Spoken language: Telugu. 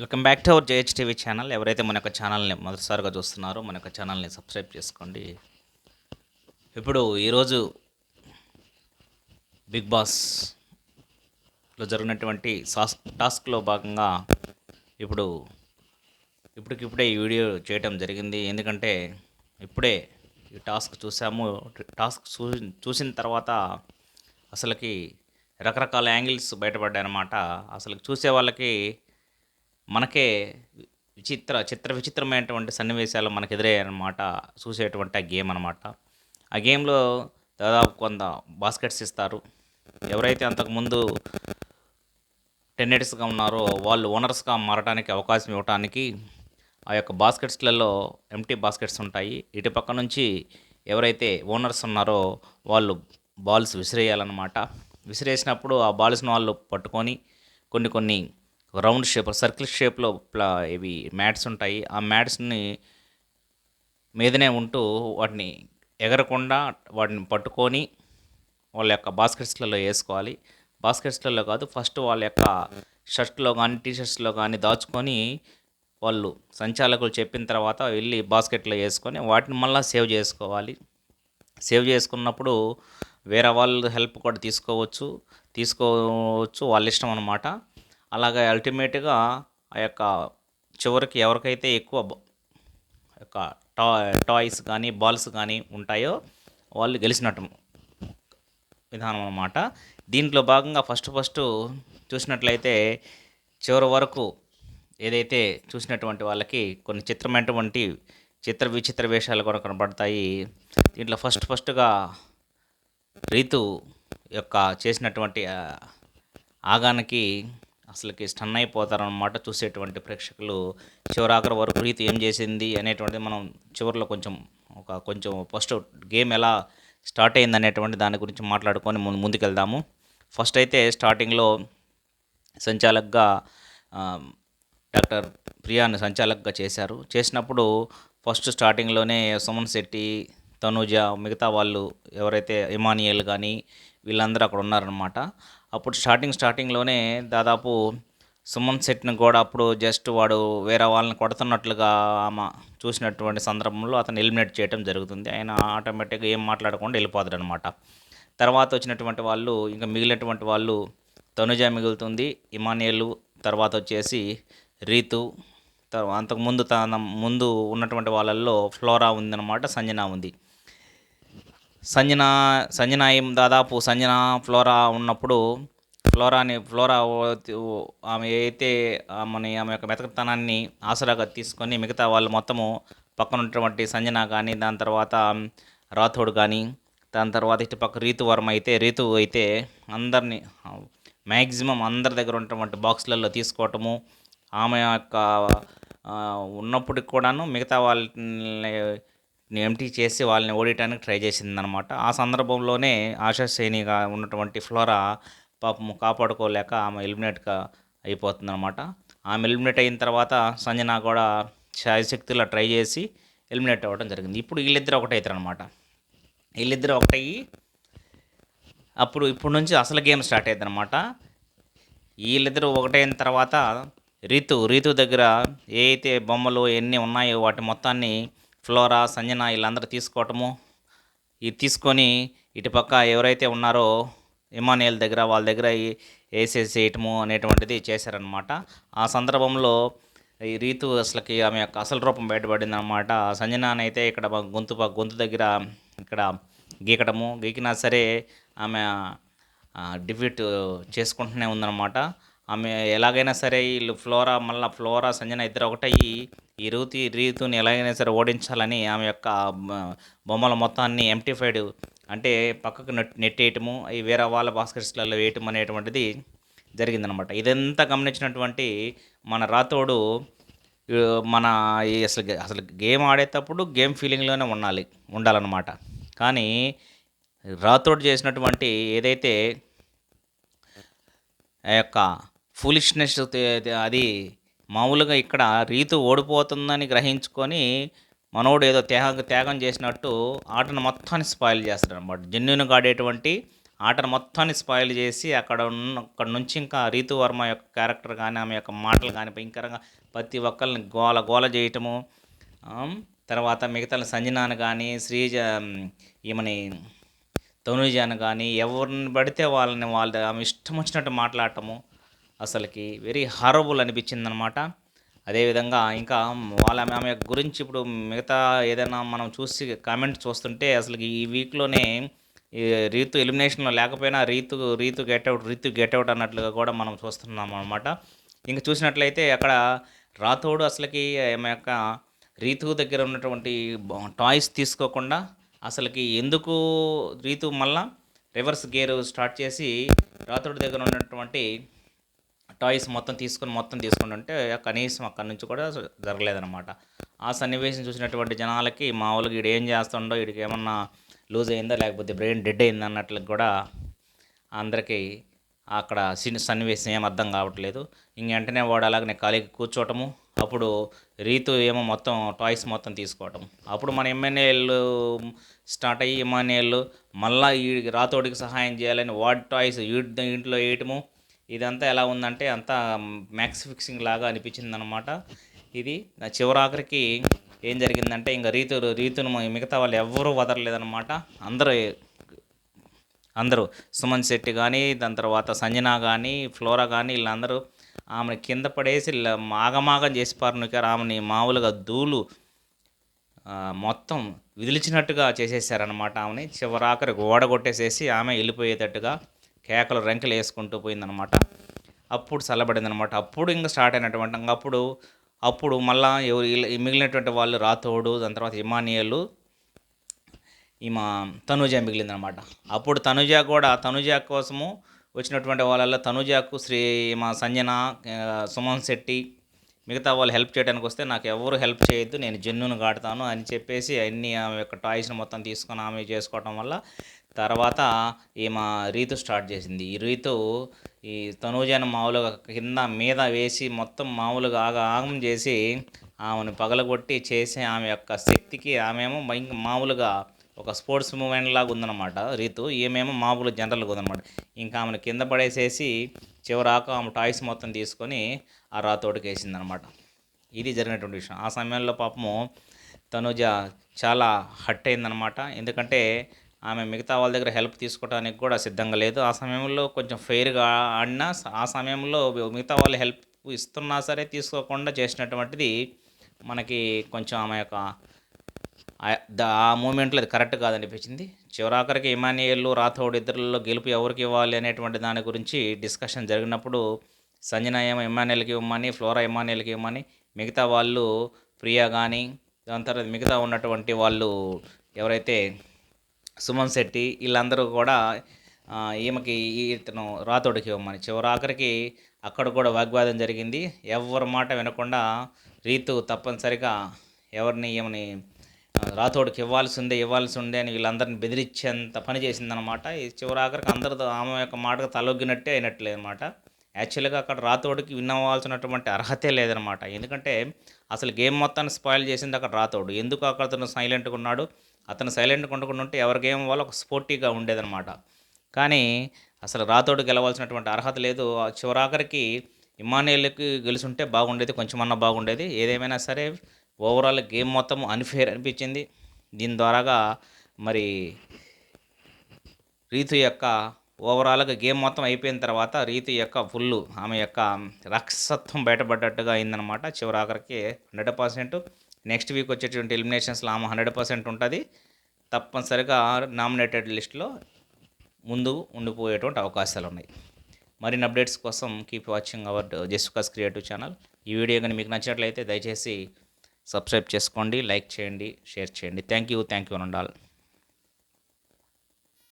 Welcome back to our JH TV channel. ఎవరైతే మన యొక్క ఛానల్ని మొదటిసారిగా చూస్తున్నారో మన యొక్క ఛానల్ని సబ్స్క్రైబ్ చేసుకోండి. ఇప్పుడు ఈరోజు బిగ్ బాస్లో జరిగినటువంటి సాస్ టాస్క్లో భాగంగా ఇప్పుడు ఇప్పటికిప్పుడే ఈ వీడియో చేయటం జరిగింది. ఎందుకంటే ఇప్పుడే ఈ టాస్క్ చూసాము. టాస్క్ చూ చూసిన తర్వాత అసలుకి రకరకాల యాంగిల్స్ బయటపడ్డాయన్నమాట. అసలు చూసే వాళ్ళకి మనకే విచిత్ర చిత్ర విచిత్రమైనటువంటి సన్నివేశాలు మనకు ఎదురయ్యాయన్నమాట చూసేటువంటి ఆ గేమ్ అనమాట ఆ గేమ్లో దాదాపు కొంత బాస్కెట్స్ ఇస్తారు. ఎవరైతే అంతకుముందు టెన్నెట్స్గా ఉన్నారో వాళ్ళు ఓనర్స్గా మారడానికి అవకాశం ఇవ్వడానికి ఆ యొక్క బాస్కెట్స్లలో ఎంటీ బాస్కెట్స్ ఉంటాయి. ఇటు పక్క నుంచి ఎవరైతే ఓనర్స్ ఉన్నారో వాళ్ళు బాల్స్ విసిరేయాలన్నమాట. విసిరేసినప్పుడు ఆ బాల్స్ను వాళ్ళు పట్టుకొని కొన్ని కొన్ని రౌండ్ షేప్ సర్కిల్ షేప్లో ప్లా ఇవి మ్యాట్స్ ఉంటాయి. ఆ మ్యాట్స్ని మీదనే ఉంటూ వాటిని ఎగరకుండా వాటిని పట్టుకొని వాళ్ళ యొక్క బాస్కెట్స్లలో వేసుకోవాలి. బాస్కెట్స్లలో కాదు ఫస్ట్ వాళ్ళ యొక్క షర్ట్లో కానీ టీ షర్ట్స్లో కానీ దాచుకొని వాళ్ళు సంచాలకులు చెప్పిన తర్వాత వెళ్ళి బాస్కెట్లో వేసుకొని వాటిని మళ్ళీ సేవ్ చేసుకోవాలి. సేవ్ చేసుకున్నప్పుడు వేరే వాళ్ళు హెల్ప్ కూడా తీసుకోవచ్చు. తీసుకోవచ్చు వాళ్ళ ఇష్టం అనమాట అలాగే అల్టిమేట్గా ఆ యొక్క చివరికి ఎవరికైతే ఎక్కువ యొక్క టా టాయ్స్ కానీ బాల్స్ కానీ ఉంటాయో వాళ్ళు గెలిచినట్టు విధానం అన్నమాట. దీంట్లో భాగంగా ఫస్ట్ ఫస్ట్ చూసినట్లయితే చివరి వరకు ఏదైతే చూసినటువంటి వాళ్ళకి కొన్ని చిత్రమైనటువంటి చిత్ర విచిత్ర వేషాలు కూడా కనబడతాయి. దీంట్లో ఫస్ట్ ఫస్ట్గా రీతు యొక్క చేసినటువంటి ఆగానికి అసలుకి స్టన్ అయిపోతారనమాట చూసేటువంటి ప్రేక్షకులు. చివరాఖరి వరకు ప్రీతి ఏం చేసింది అనేటువంటిది మనం చివరిలో కొంచెం ఒక కొంచెం ఫస్ట్ గేమ్ ఎలా స్టార్ట్ అయింది అనేటువంటి దాని గురించి మాట్లాడుకొని ముందు ముందుకెళ్దాము. ఫస్ట్ అయితే స్టార్టింగ్లో సంచాలకుగా డాక్టర్ ప్రియాని సంచాలకుగా చేశారు. చేసినప్పుడు ఫస్ట్ స్టార్టింగ్లోనే సుమన్ శెట్టి తనూజ మిగతా వాళ్ళు ఎవరైతే ఇమానియల్ కానీ వీళ్ళందరూ అక్కడ ఉన్నారనమాట అప్పుడు స్టార్టింగ్ స్టార్టింగ్లోనే దాదాపు సుమన్ శెట్టిని కూడా అప్పుడు జస్ట్ వాడు వేరే వాళ్ళని కొడుతున్నట్లుగా ఆమె చూసినటువంటి సందర్భంలో అతను ఎలిమినేట్ చేయడం జరుగుతుంది. ఆయన ఆటోమేటిక్గా ఏం మాట్లాడకుండా వెళ్ళిపోతాడు అనమాట తర్వాత వచ్చినటువంటి వాళ్ళు ఇంకా మిగిలినటువంటి వాళ్ళు తనుజ మిగులుతుంది ఇమానియలు తర్వాత వచ్చేసి రీతు అంతకుముందు తన ముందు ఉన్నటువంటి వాళ్ళల్లో ఫ్లోరా ఉందన్నమాట సంజన ఉంది. సంజన సంజనాయం ఏం దాదాపు సంజన ఫ్లోరా ఉన్నప్పుడు ఫ్లోరాని ఫ్లోరా ఆమె అయితే ఆమెని ఆమె యొక్క మెతకతనాన్ని ఆసరాగా తీసుకొని మిగతా వాళ్ళు మొత్తము పక్కన ఉన్నటువంటి సంజన కానీ దాని తర్వాత రాథోడ్ కానీ దాని తర్వాత ఇటు పక్క రీతు వర్మ అయితే రీతు అయితే అందరినీ మ్యాక్సిమం అందరి దగ్గర ఉన్నటువంటి బాక్సులలో తీసుకోవటము ఆమె యొక్క ఉన్నప్పటికి కూడాను మిగతా వాళ్ళని ఎంటీ చేసి వాళ్ళని ఓడియటానికి ట్రై చేసిందనమాట ఆ సందర్భంలోనే ఆశాశ్రేణిగా ఉన్నటువంటి ఫ్లోరా పాపం కాపాడుకోలేక ఆమె ఎలిమినేట్గా అయిపోతుందనమాట ఆమె ఎలిమినేట్ అయిన తర్వాత సంజన కూడా శాయశక్తిలో ట్రై చేసి ఎలిమినేట్ అవ్వడం జరిగింది. ఇప్పుడు వీళ్ళిద్దరు ఒకటవుతారు అనమాట వీళ్ళిద్దరు ఒకటయ్యి అప్పుడు ఇప్పుడు నుంచి అసలు గేమ్ స్టార్ట్ అయ్యింది అనమాట వీళ్ళిద్దరూ ఒకటైన తర్వాత రీతు రీతు దగ్గర ఏ అయితే బొమ్మలు ఎన్ని ఉన్నాయో వాటి మొత్తాన్ని ఫ్లోరా సంజన వీళ్ళందరూ తీసుకోవటము. ఇది తీసుకొని ఇటుపక్క ఎవరైతే ఉన్నారో ఇమానియల్ దగ్గర వాళ్ళ దగ్గర వేసేసేయటము అనేటువంటిది చేశారనమాట ఆ సందర్భంలో ఈ రీతు అసలుకి ఆమె యొక్క అసలు రూపం బయటపడింది అనమాట సంజనాన్ అయితే ఇక్కడ గొంతు గొంతు దగ్గర ఇక్కడ గీకటము. గీకినా సరే ఆమె డిఫీట్ చేసుకుంటూనే ఉందన్నమాట. ఆమె ఎలాగైనా సరే వీళ్ళు ఫ్లోరా మళ్ళీ ఫ్లోరా సంజన ఇద్దరు ఒకటయ్యి ఈ రీతి రీతుని ఎలాగైనా సరే ఓడించాలని ఆమె యొక్క బొమ్మల మొత్తాన్ని ఎంటిఫైడ్ అంటే పక్కకు నెట్ నెట్టేయటము ఈ వేరే వాళ్ళ బాస్కెట్స్లలో వేయటం అనేటువంటిది జరిగిందనమాట. ఇదంతా గమనించినటువంటి మన రాతోడు మన ఈ అసలు అసలు గేమ్ ఆడేటప్పుడు గేమ్ ఫీలింగ్లోనే ఉండాలి ఉండాలన్నమాట. కానీ రాతోడు చేసినటువంటి ఏదైతే ఆ యొక్క ఫూలిష్నెస్ అది మామూలుగా ఇక్కడ రీతు ఓడిపోతుందని గ్రహించుకొని మనోడు ఏదో త్యాగ త్యాగం చేసినట్టు ఆటను మొత్తాన్ని స్పాయిల్ చేస్తాడు అనమాట జెన్యున్గా ఆడేటువంటి ఆటను మొత్తాన్ని స్పాయిల్ చేసి అక్కడ ఉన్న అక్కడ నుంచి ఇంకా రీతు వర్మ యొక్క క్యారెక్టర్ కానీ ఆమె యొక్క మాటలు కానీ భయంకరంగా ప్రతి ఒక్కరిని గోల గోల చేయటము తర్వాత మిగతా సంజనాను కానీ శ్రీజ ఈమెని తనుజాను కానీ ఎవరిని పడితే వాళ్ళని వాళ్ళ ఆమె ఇష్టం వచ్చినట్టు మాట్లాడటము అసలుకి వెరీ హారబుల్ అనిపించింది అనమాట అదేవిధంగా ఇంకా వాళ్ళ ఆమె ఆమె గురించి ఇప్పుడు మిగతా ఏదైనా మనం చూసి కామెంట్ చూస్తుంటే అసలు ఈ వీక్లోనే రీతు ఎలిమినేషన్లో లేకపోయినా Ritu Ritu get out Ritu get out అన్నట్లుగా కూడా మనం చూస్తున్నాం అనమాట ఇంకా చూసినట్లయితే అక్కడ రాతోడు అసలుకి ఆమె యొక్క రీతు దగ్గర ఉన్నటువంటి టాయ్స్ తీసుకోకుండా అసలుకి ఎందుకు రీతు మళ్ళా రివర్స్ గేర్ స్టార్ట్ చేసి రాతోడు దగ్గర ఉన్నటువంటి టాయ్స్ మొత్తం తీసుకొని మొత్తం తీసుకుని ఉంటే కనీసం అక్కడి నుంచి కూడా జరగలేదన్నమాట. ఆ సన్నివేశం చూసినటువంటి జనాలకి మామూలుగా వీడు ఏం చేస్తుండో వీడికి ఏమన్నా లూజ్ అయిందా లేకపోతే బ్రెయిన్ డెడ్ అయింది అన్నట్లు కూడా అందరికీ అక్కడ సిన్ సన్నివేశం ఏం అర్థం కావట్లేదు. ఇంక వెంటనే వాడు అలాగనే ఖాళీకి కూర్చోవటము అప్పుడు రీతు ఏమో మొత్తం టాయ్స్ మొత్తం తీసుకోవటం. అప్పుడు మన ఎమ్మెల్యేలు స్టార్ట్ అయ్యి ఎమ్మెల్యేలు మళ్ళీ ఈ రాతోడికి సహాయం చేయాలని వాడి టాయ్స్ ఇంట్లో వేయటము ఇదంతా ఎలా ఉందంటే అంతా మ్యాక్స్ ఫిక్సింగ్ లాగా అనిపించింది అనమాట ఇది నా చివరాఖరికి ఏం జరిగిందంటే ఇంకా రీతు రీతును మిగతా వాళ్ళు ఎవ్వరూ వదలలేదనమాట అందరూ అందరూ సుమన్ శెట్టి కానీ దాని తర్వాత సంజన కానీ ఫ్లోరా కానీ వీళ్ళందరూ ఆమెను కింద పడేసి మాగమాగం చేసి పారునికారు ఆమెని మామూలుగా దూలు మొత్తం విదిలిచినట్టుగా చేసేసారనమాట ఆమెని. చివరాఖరికి ఓడగొట్టేసేసి కొట్టేసేసి ఆమె వెళ్ళిపోయేటట్టుగా కేకలు రెంకలు వేసుకుంటూ పోయిందనమాట అప్పుడు చల్లబడిందనమాట అప్పుడు ఇంకా స్టార్ట్ అయినటువంటి ఇంకా అప్పుడు అప్పుడు మళ్ళా ఎవరు మిగిలినటువంటి వాళ్ళు రాతోడు దాని తర్వాత ఇమానియలు ఈమె తనుజ మిగిలిందనమాట అప్పుడు తనుజ కూడా తనుజ కోసము వచ్చినటువంటి వాళ్ళల్లో తనుజకు శ్రీ మా సంజన సుమన్ శెట్టి మిగతా వాళ్ళు హెల్ప్ చేయడానికి వస్తే నాకు ఎవరు హెల్ప్ చేయొద్దు నేను జన్నును కాడతాను అని చెప్పేసి అన్ని ఆమె యొక్క టాయ్స్ని మొత్తం తీసుకొని ఆమె చేసుకోవటం వల్ల తర్వాత ఈమె రీతు స్టార్ట్ చేసింది. ఈ రీతు ఈ తనూజను మామూలుగా కింద మీద వేసి మొత్తం మామూలుగా ఆగ ఆగం చేసి ఆమెను పగలగొట్టి చేసే ఆమె యొక్క శక్తికి ఆమెమో మామూలుగా ఒక స్పోర్ట్స్ మూమెంట్ లాగా ఉందన్నమాట రీతు. ఈమెమో మామూలు జనరల్గా ఉందన్నమాట. ఇంకా ఆమెను కింద పడేసేసి చివరాక ఆమె టాయ్స్ మొత్తం తీసుకొని ఆ రాతోటికేసింది వేసిందనమాట ఇది జరిగినటువంటి విషయం. ఆ సమయంలో పాపము తనుజ చాలా హట్ అయిందనమాట ఎందుకంటే ఆమె మిగతా వాళ్ళ దగ్గర హెల్ప్ తీసుకోవడానికి కూడా సిద్ధంగా లేదు. ఆ సమయంలో కొంచెం ఫెయిర్గా ఆడినా ఆ సమయంలో మిగతా వాళ్ళు హెల్ప్ ఇస్తున్నా సరే తీసుకోకుండా చేసినటువంటిది మనకి కొంచెం ఆమె యొక్క ఆ- మూమెంట్లో అది కరెక్ట్ కాదనిపించింది. చివరాఖరికి ఇమానియల్లు రాథోడ్ ఇద్దరులో గెలుపు ఎవరికి ఇవ్వాలి అనేటువంటి దాని గురించి డిస్కషన్ జరిగినప్పుడు సంజన ఏమో ఇమానియల్కి ఇవ్వమని ఫ్లోరా ఇమానియల్కి ఇవ్వమని మిగతా వాళ్ళు ప్రియా కానీ దాని తర్వాత మిగతా ఉన్నటువంటి వాళ్ళు ఎవరైతే సుమన్ శెట్టి వీళ్ళందరూ కూడా ఈమెకి ఈ- ఇతను రాతోడికి ఇవ్వమని. చివరి ఆఖరికి అక్కడ కూడా వాగ్వాదం జరిగింది. ఎవరి మాట వినకుండా రీతు తప్పనిసరిగా ఎవరిని ఈమెని రాతోడికి ఇవ్వాల్సిందే ఇవ్వాల్సి ఉందే అని వీళ్ళందరిని బెదిరించేంత పని చేసిందనమాట ఈ చివరాఖరికి అందరితో ఆమె యొక్క మాటకు తలొగ్గినట్టే అయినట్లేదు అనమాట యాక్చువల్గా అక్కడ రాతోడికి విన్ అవ్వాల్సినటువంటి అర్హతే లేదనమాట. ఎందుకంటే అసలు గేమ్ మొత్తాన్ని స్పాయిల్ చేసింది అక్కడ రాతోడు. ఎందుకు అక్కడ అతను సైలెంట్గా ఉన్నాడు? అతను సైలెంట్గా ఉండకుండా ఉంటే ఎవరి గేమ్ వాళ్ళు ఒక స్పోర్టీగా ఉండేదనమాట. కానీ అసలు రాతోడు గెలవాల్సినటువంటి అర్హత లేదు. చివరాఖరికి ఇమానియల్కి గెలుచుంటే బాగుండేది కొంచెమన్నా బాగుండేది. ఏదేమైనా సరే ఓవరాల్ గేమ్ మొత్తం అన్ఫేర్ అనిపించింది. దీని ద్వారాగా మరి రీతు యొక్క ఓవరాల్గా గేమ్ మొత్తం అయిపోయిన తర్వాత రీతి యొక్క ఫుల్ ఆమె యొక్క రక్షసత్వం బయటపడ్డట్టుగా అయిందనమాట చివరాఖరికి హండ్రెడ్ పర్సెంట్. నెక్స్ట్ వీక్ వచ్చేటువంటి ఎలిమినేషన్స్లో ఆమె హండ్రెడ్ పర్సెంట్ ఉంటుంది. తప్పనిసరిగా నామినేటెడ్ లిస్ట్లో ముందు ఉండిపోయేటువంటి అవకాశాలు ఉన్నాయి. మరిన్ని అప్డేట్స్ కోసం keep watching our Jeskas creative channel. ఈ వీడియో కానీ మీకు నచ్చినట్లయితే దయచేసి సబ్స్క్రైబ్ చేసుకోండి లైక్ చేయండి షేర్ చేయండి. Thank you thank you and